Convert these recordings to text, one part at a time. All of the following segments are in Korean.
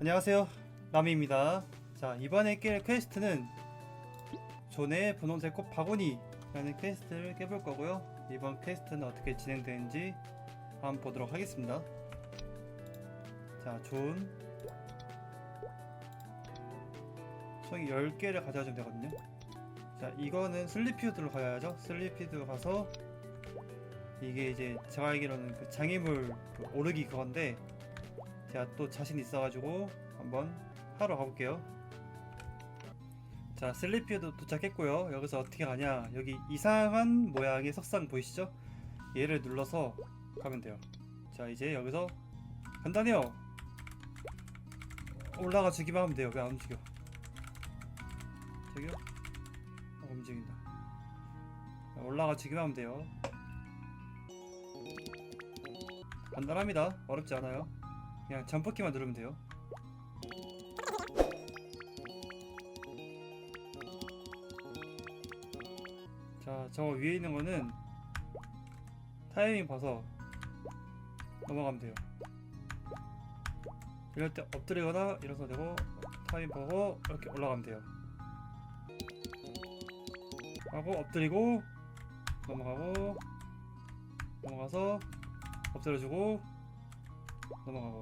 안녕하세요. 라미입니다. 자 이번에 깰 퀘스트는 존의 분홍색 꽃 바구니라는 퀘스트를 깨볼 거고요. 이번 퀘스트는 어떻게 진행되는지 한번 보도록 하겠습니다. 자존. 총이 10개를 가져가면 되거든요. 자 이거는 슬리피우드로 가야죠. 슬리피우드 가서 이게 이제 제가 알기로는 그 장애물 그 오르기 그건데 제가 또 자신 있어가지고 한번 하러 가볼게요. 자, 슬리피에도 도착했고요. 여기서 어떻게 가냐? 여기 이상한 모양의 석상 보이시죠? 얘를 눌러서 가면 돼요. 자, 이제 여기서 간단해요. 올라가 주기만 하면 돼요. 왜 안 움직여? 저기요? 어, 움직인다. 자, 올라가 주기만 하면 돼요. 간단합니다. 어렵지 않아요. 그냥 점프키만 누르면 돼요. 자, 저 위에 있는 거는 타이밍 봐서 넘어가면 돼요. 이럴 때 엎드리거나 일어서 되고 타이밍 보고 이렇게 올라가면 돼요. 하고 엎드리고 넘어가고 넘어가서 엎드려주고 넘어가고.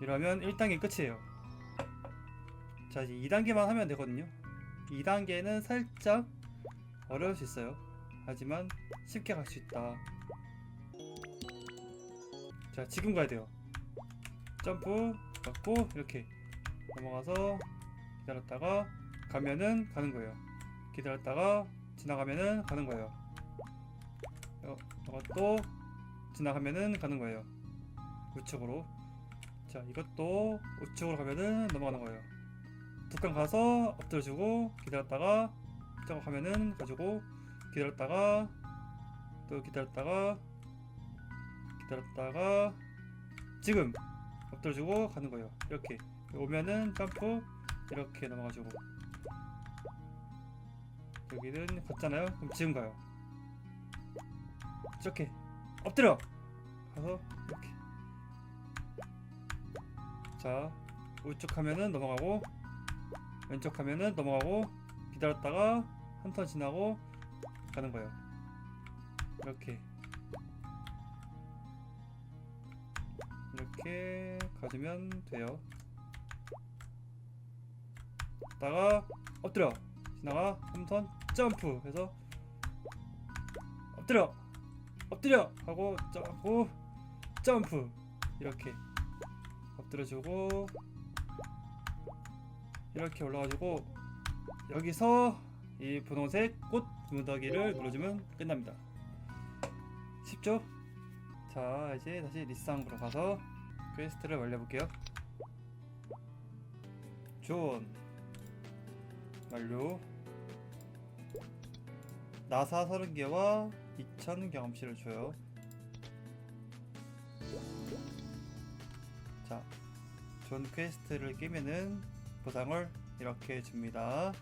이러면 1단계 끝이에요. 자 이제 2단계만 하면 되거든요. 2단계는 살짝 어려울 수 있어요. 하지만 쉽게 갈 수 있다. 자 지금 가야 돼요. 점프 받고 이렇게 넘어가서 기다렸다가 가면은 가는 거예요. 기다렸다가 지나가면은 가는 거예요. 어, 이것도 지나가면은 가는 거예요. 우측으로. 자, 이것도 우측으로 가면은 넘어가는 거예요. 두칸 가서 엎드려주고 기다렸다가 저거 가면은 가지고 기다렸다가 또 기다렸다가 기다렸다가 지금 엎드려주고 가는 거예요. 이렇게 오면은 점프 이렇게 넘어가지고 여기는 갔잖아요. 그럼 지금 가요. 이렇게 엎드려. 가서 이렇게. 자 우측 하면은 넘어가고 왼쪽 하면은 넘어가고 기다렸다가 한 턴 지나고 가는 거예요. 이렇게. 이렇게 가주면 돼요. 다가 엎드려. 지나가 한턴 점프 해서 엎드려 엎드려! 하고 점프 점프! 이렇게 엎드려주고 이렇게 올라가지고 여기서 이 분홍색 꽃 무더기를 눌러주면 끝납니다. 쉽죠? 자 이제 다시 리쌍으로 가서 퀘스트를 완료해볼게요. 존 완료. 나사 30개와 2000 경험치를 줘요. 자, 존 퀘스트를 끼면은 보상을 이렇게 줍니다.